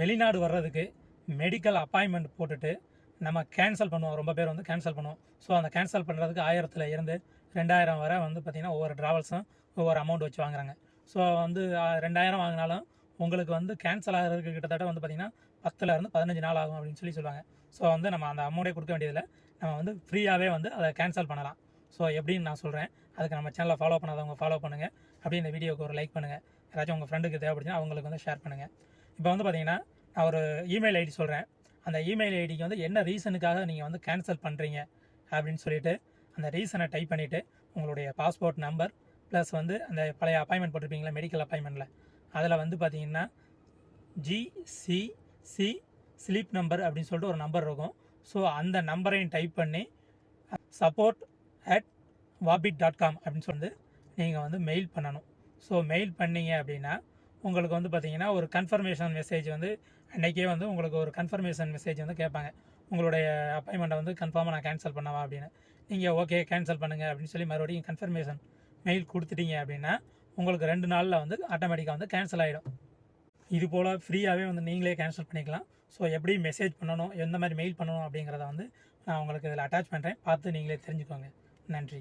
வெளிநாடு வர்றதுக்கு medical appointment போட்டுட்டு நம்ம கேன்சல் பண்ணுவோம். ரொம்ப பேர் வந்து கேன்சல் பண்ணுவோம். ஸோ அந்த கேன்சல் பண்ணுறதுக்கு ஆயிரத்தில் இருந்து ரெண்டாயிரம் வரை வந்து பார்த்திங்கன்னா ஒவ்வொரு ட்ராவல்ஸும் ஒவ்வொரு அமௌண்ட் வச்சு வாங்குறாங்க. ஸோ வந்து ரெண்டாயிரம் வாங்கினாலும் உங்களுக்கு வந்து கேன்சல் ஆகிறதுக்கு கிட்டத்தட்ட வந்து பார்த்திங்கன்னா பத்துலேருந்து பதினஞ்சு நாள் ஆகும் அப்படின்னு சொல்லி சொல்லுவாங்க. ஸோ வந்து நம்ம அந்த அமௌண்ட்டே கொடுக்க வேண்டியதில்லை. நம்ம வந்து ஃப்ரீயாகவே வந்து அதை கேன்சல் பண்ணலாம். ஸோ எப்படின்னு நான் சொல்கிறேன் அதுக்கு நம்ம சேனலை ஃபாலோ பண்ணாதவங்க ஃபாலோ பண்ணுங்கள் அப்படியே இந்த வீடியோக்கு ஒரு லைக் பண்ணுங்கள் யாராச்சும் உங்கள் ஃப்ரெண்டுக்கு தேவைப்படுச்சுன்னா அவங்களுக்கு வந்து ஷேர் பண்ணுங்கள் இப்போ வந்து பார்த்தீங்கன்னா நான் ஒரு இமெயில் ஐடி சொல்கிறேன் அந்த இமெயில் ஐடிக்கு வந்து என்ன ரீசனுக்காக நீங்கள் வந்து கேன்சல் பண்ணுறீங்க அப்படின்னு சொல்லிட்டு அந்த ரீசனை டைப் பண்ணிவிட்டு உங்களுடைய பாஸ்போர்ட் நம்பர் ப்ளஸ் வந்து அந்த பழைய அப்பாயின்மெண்ட் போட்டிருப்பீங்களா மெடிக்கல் அப்பாயின்மெண்ட்டில் அதில் வந்து பார்த்தீங்கன்னா ஜிசிசி ஸ்லீப் நம்பர் அப்படின்னு சொல்லிட்டு ஒரு நம்பர் இருக்கும். ஸோ அந்த நம்பரையும் டைப் பண்ணி support at wabit dot com அப்படின்னு சொல்லிட்டு நீங்கள் வந்து மெயில் பண்ணணும். ஸோ மெயில் பண்ணீங்க அப்படின்னா உங்களுக்கு வந்து பார்த்தீங்கன்னா ஒரு கன்ஃபர்மேஷன் மெசேஜ் வந்து அன்றைக்கே வந்து உங்களுக்கு ஒரு கன்ஃபர்மேஷன் மெசேஜ் வந்து கேட்பாங்க. உங்களுடைய அப்பாயின்மெண்ட்டை வந்து கன்ஃபார்மாக நான் கேன்சல் பண்ணவா அப்படின்னு. நீங்கள் ஓகே கேன்சல் பண்ணுங்கள் அப்படின்னு சொல்லி மறுபடியும் கன்ஃபர்மேஷன் மெயில் கொடுத்துட்டீங்க அப்படின்னா உங்களுக்கு ரெண்டு நாளில் வந்து ஆட்டோமேட்டிக்காக வந்து கேன்சல் ஆகிடும் இது போல் ஃப்ரீயாகவே வந்து நீங்களே கேன்சல் பண்ணிக்கலாம். ஸோ எப்படி மெசேஜ் பண்ணணும் எந்த மாதிரி மெயில் பண்ணணும் அப்படிங்கிறத வந்து நான் உங்களுக்கு இதில் அட்டாச் பண்ணுறேன் பார்த்து நீங்களே தெரிஞ்சுக்கோங்க. நன்றி.